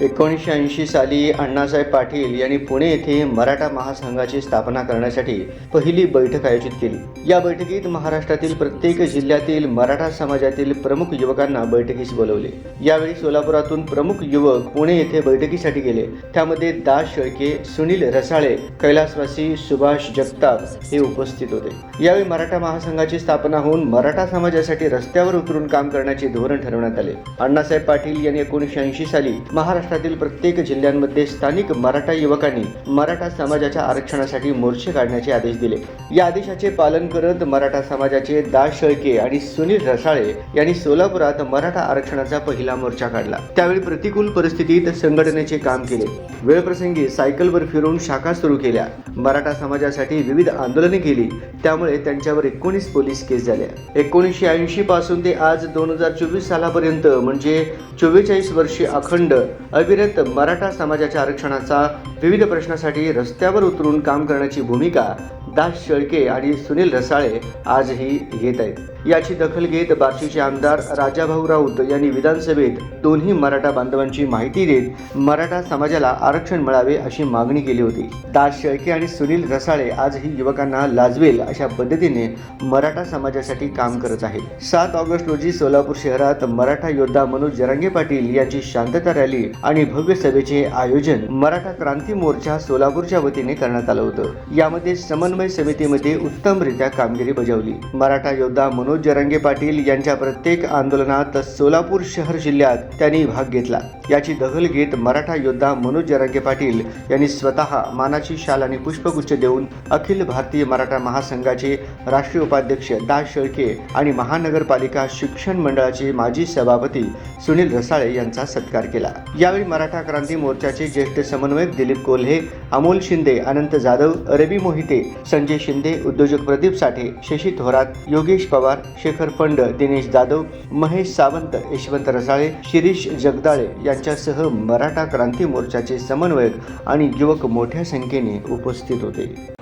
एकोणीसशे ऐंशी साली अण्णासाहेब पाटील यांनी पुणे येथे मराठा महासंघाची स्थापना करण्यासाठी पहिली बैठक आयोजित केली. या बैठकीत महाराष्ट्रातील प्रत्येक जिल्ह्यातील मराठा समाजातील प्रमुख युवकांना बैठकीस बोलवले. यावेळी सोलापुरातून प्रमुख युवक पुणे येथे बैठकीसाठी गेले. त्यामध्ये दास शेळके सुनील रसाळे कैलासवासी सुभाष जगताप हे उपस्थित होते. यावेळी मराठा महासंघाची स्थापना होऊन मराठा समाजासाठी रस्त्यावर उतरून काम करण्याचे धोरण ठरवण्यात आले. अण्णासाहेब पाटील यांनी एकोणीसशे ऐंशी साली महाराष्ट्र महाराष्ट्रातील प्रत्येक जिल्ह्यांमध्ये स्थानिक मराठा युवकांनी मराठा समाजाच्या आरक्षणासाठी मोर्चे काढण्याचे आदेश दिले. या आदेशाचे पालन करत मराठा समाजाचे दास शेळके आणि सुनील रसाळे यांनी सोलापुरात मराठा आरक्षणाचा पहिला मोर्चा काढला. त्यावेळी प्रतिकूल परिस्थितीत संघटनेचे काम केले. वेळप्रसंगी सायकलवर फिरून शाखा सुरू केल्या. मराठा समाजासाठी विविध आंदोलने केली. त्यामुळे त्यांच्यावर एकोणीस पोलीस केस झाल्या एकोणीसशे ऐंशी पासून ते आज दोन हजार चोवीस सालापर्यंत म्हणजे चोवेचाळीस वर्षे अखंड अविरत मराठा समाजाच्या आरक्षणाचा विविध प्रश्नासाठी रस्त्यावर उतरून काम करण्याची भूमिका दास शेळके आणि सुनील रसाळे आजही घेत आहेत. याची दखल घेत बार्शीचे आमदार राजाभाऊ राऊत यांनी विधानसभेत दोन्ही मराठा बांधवांची माहिती देत मराठा समाजाला आरक्षण मिळावे अशी मागणी केली होती. दास शेळके आणि सुनील रसाळे आजही युवकांना लाजवेल अशा पद्धतीने मराठा समाजासाठी काम करत आहेत. सात ऑगस्ट रोजी सोलापूर शहरात मराठा योद्धा मनोज जरांगे पाटील यांची शांतता रॅली आणि भव्य सभेचे आयोजन मराठा क्रांती मोर्चा सोलापूरच्या वतीने करण्यात आलं होतं. यामध्ये समन्वय समितीमध्ये उत्तमरित्या कामगिरी बजावली. मराठा योद्धा मनोज जरांगे पाटील यांच्या प्रत्येक आंदोलनात सोलापूर शहर जिल्ह्यात त्यांनी भाग घेतला. याची दखल घेत मराठा योद्धा मनोज जरंगे पाटील यांनी स्वतः मानाची शाल आणि पुष्पगुच्छ देऊन अखिल भारतीय मराठा महासंघाचे राष्ट्रीय उपाध्यक्ष दास शेळके आणि महानगरपालिका शिक्षण मंडळाचे माजी सभापती सुनील रसाळे यांचा सत्कार केला. यावेळी मराठा क्रांती मोर्चाचे ज्येष्ठ समन्वयक दिलीप कोल्हे अमोल शिंदे अनंत जाधव रवी मोहिते संजय शिंदे उद्योजक प्रदीप साठे शशी थोरात योगेश पवार शेखर पंड दिनेश जाधव महेश सावंत यशवंत रसाळे शिरीष जगदाळे यांच्यासह मराठा क्रांती मोर्चाचे समन्वयक आणि युवक मोठ्या संख्येने उपस्थित होते.